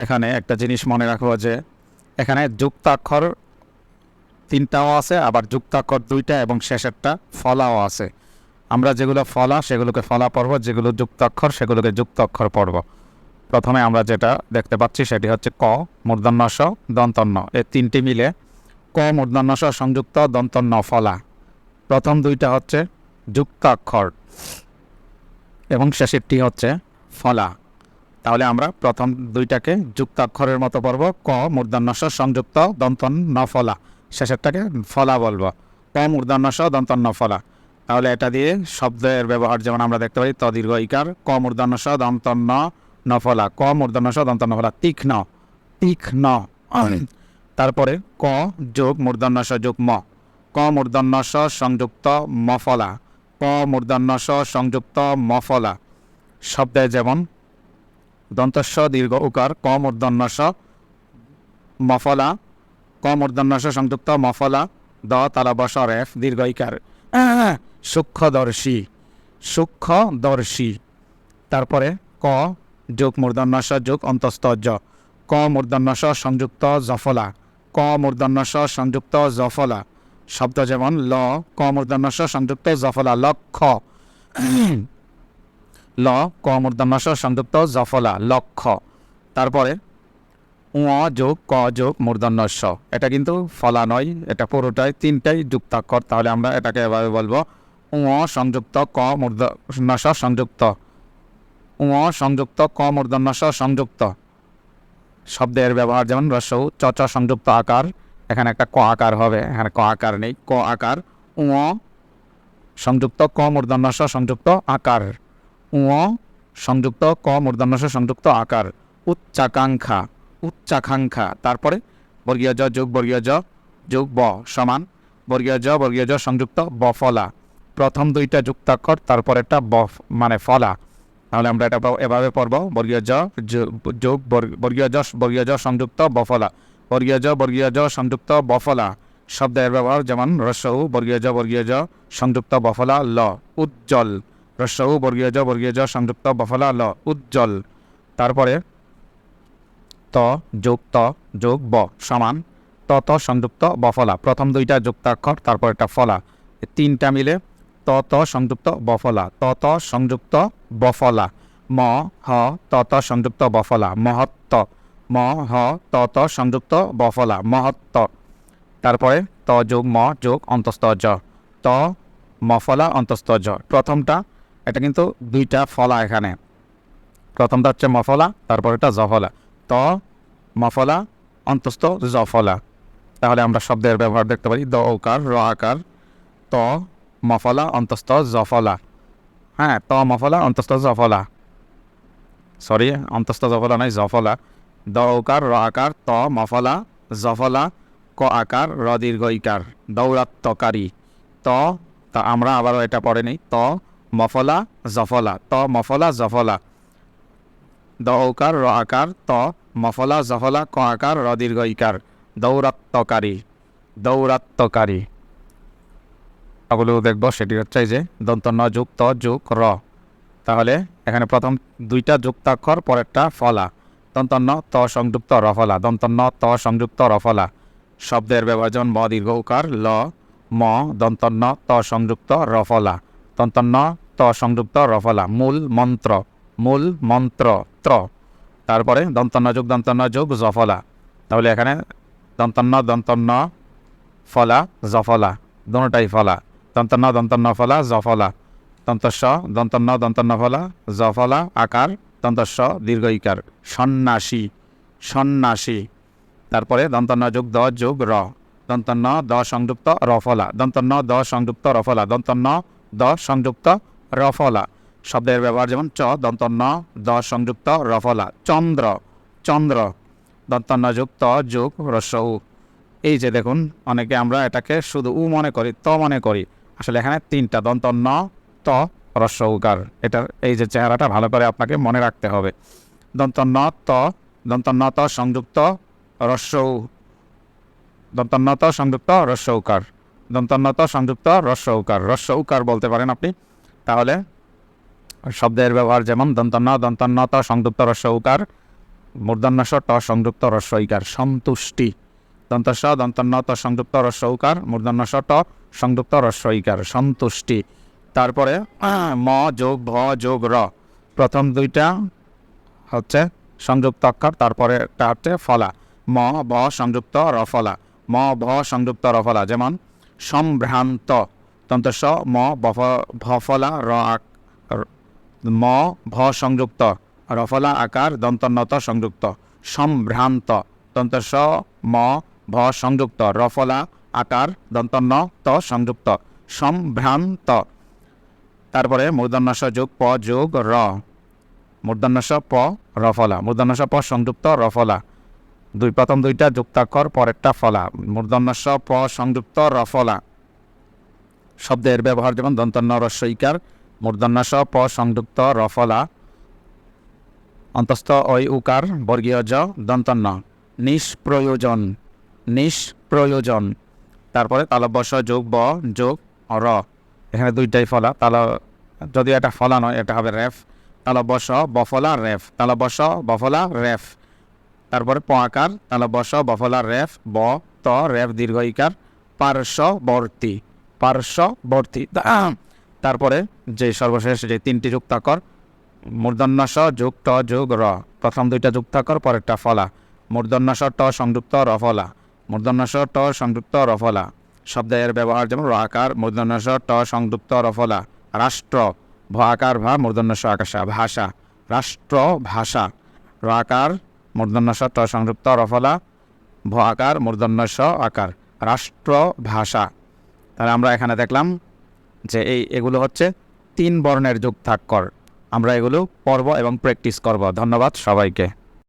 এখানে একটা জিনিস মনে রাখব যে এখানে যুক্তাক্ষর তিনটাও আছে, আবার যুক্তাক্ষর দুইটা এবং শেষেরটা ফলাও আছে। আমরা যেগুলো ফলা, সেগুলোকে ফলা পড়ব, যেগুলো যুক্তাক্ষর, সেগুলোকে যুক্তাক্ষর পড়ব। প্রথমে আমরা যেটা দেখতে পাচ্ছি সেটি হচ্ছে ক মূর্ধন্য স দন্তন্য। এই তিনটি মিলে ক মূর্ধন্য স সংযুক্ত, দন্তন্য, ফলা। প্রথম দুইটা হচ্ছে যুক্তাক্ষর এবং শেষেরটি হচ্ছে ফলা। তাহলে আমরা প্রথম দুইটাকে যুক্তাক্ষরের মতো পড়ব। ক মূর্ধন্যস সংযুক্ত দন্তন ন ফলা শেষেরটাকে ফলা বলব। ক মূর্ধন্যস দন্তন ন ফলা তাহলে এটা দিয়ে শব্দের ব্যবহার যেমন আমরা দেখতে পাই তদীর্ঘ ইকার। ক মূর্ধন্যস দন্তন ন ন ফলা ক মূর্ধন্যস দন্তন ন ফলা তীক্ষ্ণ। তীক্ষ্ণ তারপরে ক যোগ মূর্ধন্যস যোগ ম। ক মূর্ধন্যস সংযুক্ত মফলা। ক মূর্ধন্যস সংযুক্ত মফলা। শব্দে যেমন দন্তস্ব দীর্ঘ উকার ক মূর্ধন্যস মফলা ক মূর্ধন্যস সংযুক্ত, মফলা, দ তালা বস রেফ, দীর্ঘ ইকার। সূক্ষ্মদর্শী সূক্ষ্মদর্শী। তারপরে ক যোগ মূর্ধন্যস যোগ অন্তস্থ জ ক মূর্ধন্যস সংযুক্ত, জফলা। ক মূর্ধন্যস সংযুক্ত, জফলা। শব্দ যেমন ল ক মূর্ধন্যস সংযুক্ত, জফলা। লক্ষ। ল, ক মূর্ধন্যস সংযুক্ত, জফলা, লক্ষ। তারপরে, উ, যোগ, ক, যোগ মূর্ধন্যস্য এটা কিন্তু ফলা নয়, এটা পুরোটাই, তিনটাই যুক্তাক্ষর। তাহলে আমরা এটাকে এভাবে বলব, উ, সংযুক্ত, ক মূর্ধন্যস সংযুক্ত। উ, সংযুক্ত, ক মূর্ধন্যস সংযুক্ত। শব্দের ব্যবহার যেমন রসৌ, চ চ, সংযুক্ত আকার। এখানে একটা ক আকার হবে, এখানে ক আকার নেই, ক আকার। উ, সংযুক্ত, ক মূর্ধন্যস সংযুক্ত আকার। উ সংযুক্ত ক মূর্ধন্যস সংযুক্ত আকার উচ্চাকাঙ্ক্ষা উচ্চাকাঙ্ক্ষা তারপরে বর্গীয় জ যোগ বর্গীয় জ যোগ ব সমান বর্গীয় জ বর্গীয় জ সংযুক্ত বফলা প্রথম দুইটা যুক্তাক্ষর তারপরেরটা ব মানে ফলা তাহলে আমরা এটা এভাবে পড়ব বর্গীয় জ যোগ বর্গ- বর্গীয় জ বর্গীয় জ সংযুক্ত বফলা বর্গীয় জ বর্গীয় জ সংযুক্ত বফলা শব্দের ব্যবহার যেমন রস্যউ বর্গীয় জ বর্গীয় জ সংযুক্ত বফলা ল উজ্জ্বল রস্যউ বর্গীয় জ বর্গীয় জ সংযুক্ত, বফলা, ল, উজ্জ্বল। তারপরে ত, যোগ ত, যোগ ব, সমান। ত ত, সংযুক্ত, বফলা। প্রথম দুইটা যুক্তাক্ষর তারপর একটা ফলা তিনটা মিলে ত ত, সংযুক্ত, বফলা। ত ত, সংযুক্ত, বফলা। ম, হ, ত ত, সংযুক্ত, বফলা। মহত্ত। ম, হ, ত ত, সংযুক্ত, বফলা। মহত্ত। তারপরে ত যোগ ম যোগ অন্তস্থ জ। ত, মফলা, অন্তস্থ জ। প্রথমটা এটা কিন্তু দুইটা ফলা এখানে। প্রথমটা হচ্ছে মফলা, তারপর এটা জফলা। ত, মফলা, অন্তস্থ জফলা। তাহলে আমরা শব্দের ব্যবহার দেখতে পারি। দ ওকার র আকার। ত, মফলা, অন্তস্থ জফলা। হ্যাঁ ত, মফলা, অন্তস্থ জফলা। সরি, অন্তস্থ জফলা নয় জফলা। দ ওকার র আকার। ত, মফলা, জফলা। ক আকার, র দীর্ঘ ইকার। দৌরাত্মকারী। ত, তা আমরা আবারও এটা পড়ে নেই। ত মফলা, জফলা, ত, মফলা, জফলা। দ ওকার র আকার ত, মফলা, জফলা, ক আকার র দীর্ঘ ইকার দৌরাত্মকারী দৌরাত্মকারী ওগুলো দেখব, সেটি হচ্ছে যে দন্ত ন যুগ, ত যুগ র তাহলে এখানে প্রথম দুইটা যুক্তাক্ষর, পরেরটা ফলা। দন্ত ন, ত সংযুক্ত রফলা দন্ত ন, ত সংযুক্ত রফলা শব্দের ব্যবহার যেমন ম, দীর্ঘ উকার ল, ম, দন্ত ন, ত সংযুক্ত রফলা দন্তন্য ত সংযুক্ত রফলা মূল, মন্ত্র মূল, মন্ত্র, ত্র। তারপরে দন্তন্য যোগ দন্তন্য যোগ জফলা তাহলে এখানে দন্তন্য দন্তন্য, ফলা জফলা দুটাই ফলা। দন্তন্য দন্তন্য ফলা জফলা দন্তস্ব, দন্তন্য দন্তন্য ফলা জফলা আকার, দন্তস্ব, দীর্ঘ ইকার। সন্ন্যাসী সন্ন্যাসী। তারপরে দন্তন্য যোগ, দ যোগ, র। দন্তন্য, দ সংযুক্ত রফলা দন্তন্য, দ সংযুক্ত রফলা দন্তন্য, দ সংযুক্ত রফলা। শব্দের ব্যবহার যেমন চ দন্ত ন দ সংযুক্ত, রফলা। চন্দ্র চন্দ্র। দন্তন্য যুক্ত যোগ, রস্য। উ এই যে দেখুন, অনেকে আমরা এটাকে শুধু উ মনে করি, ত মনে করি। আসলে এখানে তিনটা দন্ত ন ত, রস্য উকার এটার এই যে চেহারাটা ভালো করে আপনাকে মনে রাখতে হবে। দন্ত ন ত দন্ত ন ত সংযুক্ত, রস্য। উ দন্ত ন ত সংযুক্ত, রস্য উকার দন্ত ন ত সংযুক্ত, রস্য উকার রস্য উকার বলতে পারেন আপনি। তাহলে শব্দের ব্যবহার যেমন দন্ত ন দন্ত ত সংযুক্ত রস্য, উকার মূর্ধন্যস ট, সংযুক্ত রস্য, ইকার, সন্তুষ্টি। দন্তস দন্তন্য ত সংযুক্ত রস্বউকার মূর্ধন্যস ট, সংযুক্ত রস্য, ইকার, সন্তুষ্টি। তারপরে ম, যোগ, ভ, যোগ, র। প্রথম দুইটা হচ্ছে সংযুক্ত অক্ষর, তারপরে একটা হচ্ছে ফলা। ম ভ সংযুক্ত রফলা। ম, ভ, সংযুক্ত রফলা, যেমন সম্ভ্রান্ত। তন্তস ম বফ ভফলা, র ম, ভ সংযুক্ত। রফলা, আকার, দন্তন্নত, সংযুক্ত। সম্ভ্রান্ত তন্তস ম, ভ সংযুক্ত। রফলা, আকার দন্তন্য ত সংযুক্ত। সম্ভ্রান্ত। তারপরে মূর্ধন্যস যোগ, প যোগ, র। মূর্ধন্যস, প, রফলা। মূর্ধন্যস, প সংযুক্ত, রফলা। দুই প্রথম দুইটা যুক্তাক্ষর, পরেরটা ফলা। মূর্ধন্যস, প সংযুক্ত, রফলা। শব্দের ব্যবহার যেমন দন্তন্য রস্বইকার, মূর্ধন্যস, প, সংযুক্ত, রফলা, অন্তস্থ, ঐ, উকার, বর্গীয় জ দন্তন্য নিষ্প্রয়োজন নিষ্প্রয়োজন। তারপরে তালব্যস, যোগ, ব, যোগ, র। এখানে দুইটাই ফলা। তাল, যদিও এটা ফলা নয়, এটা হবে রেফ। তালব্যস, বফলা, রেফ। তালব্যস, বফলা, রেফ। তারপরে প আকার। তালব্যস, বফলা, রেফ। ব, ত, রেফ, দীর্ঘ, ইকার। পার্শ্ববর্তী পার্শ্ববর্তী। তারপরে যে সর্বশেষ যে তিনটি যুক্তাকর, মূর্ধন্যস যোগ ট যোগ র। প্রথম দুইটা যুক্তাকর, পরেরটা ফলা। মূর্ধন্যস ট সংযুক্ত র রফলা মূর্ধন্যস ট সংযুক্ত র রফলা শব্দের ব্যবহার যেমন র আকার, মূর্ধন্যস ট সংযুক্ত রফলা রাষ্ট্র, ভ আকার, ভা, মূর্ধন্যস আকাশা, ভাষা। রাষ্ট্র, ভাষা। র আকার, মূর্ধন্যস ট সংযুক্ত রফলা ভ আকার, মূর্ধন্যস আকার। রাষ্ট্র, ভাষা। তাহলে আমরা এখানে দেখলাম যে এই এগুলো হচ্ছে তিন বর্ণের যুগ থাক কর আমরা এগুলো পড়ব এবং প্র্যাকটিস করব। ধন্যবাদ সবাইকে।